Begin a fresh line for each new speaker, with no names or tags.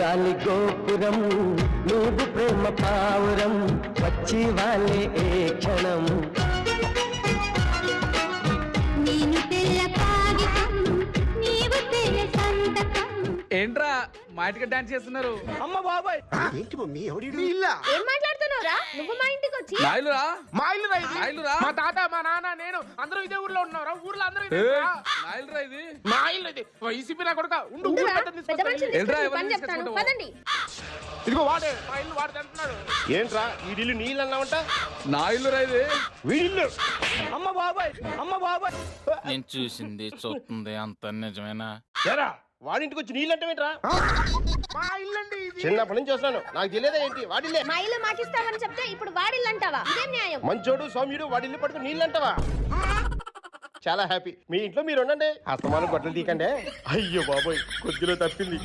గాలి గోపురం నువ్వు ప్రేమ పావురం వచ్చి వాళ్ళే ఏ క్షణం?
నేను తెల్ల కాగితం నీవు తెల్ల సంతకం.
ఏంట్రా మా ఇంటికి డాన్స్ చేస్తున్నారు?
అమ్మ బాబాయ్!
ఏంటి మమ్మీ? ఎవడి
ఇల్లా?
ఏం మాట్లాడుతున్నావురా? నువ్వు మా ఇంటికి వచ్చి?
నాయలురా?
మా ఇల్లు రా ఇది.
నాయలురా.
మా తాత మా నాన్న నేను అందరూ ఇదే ఊర్లో ఉన్నారా? ఊర్లో అందరూ ఇదే?
నాయలురా ఇది.
మా ఇల్లు ఇది. వైసీపీ నా కొడుక. ఉండు ఊరు
ఉండురా,
పెద్ద
పెద్ద.
ఏంట్రా,
తీసుకొచ్చి
ఎవరిని
పని చెప్తాను.
తీసుకొచ్చుకుంటావు?
పదండి.
ఇదిగో వాడే మా ఇల్లు వాడు అంటున్నాడు.
ఏంట్రా? ఈ ఇల్లు నీళ్ళు అన్నావంట?
నాయలురా ఇది.
వీడిల్లు
అమ్మ బాబాయ్ అమ్మ బాబాయ్.
నేను చూసింది చూస్తుంది అంత నిజమేనా?
ఎరా వాడింటికి వచ్చి నీళ్ళు అంటావేంట్రా?
మా ఇల్లు
చిన్నప్పటి నుంచి వస్తున్నాను. నాకు తెలియదా ఏంటి? వాడిల్లే
మా ఇల్లు మాకిస్తామని చెప్తే ఇప్పుడు వాడిల్లు అంటావా? ఇదేం న్యాయం?
మంచోడు సౌమ్యుడు వాడిల్లు పడుకుని నీళ్ళు అంటావా? చాలా హ్యాపీ. మీ ఇంట్లో మీరు ఉండండి. అస్తమానం గొడ్డలు తీకండి అయ్యో బాబోయ్ కొద్దిలో తప్పింది.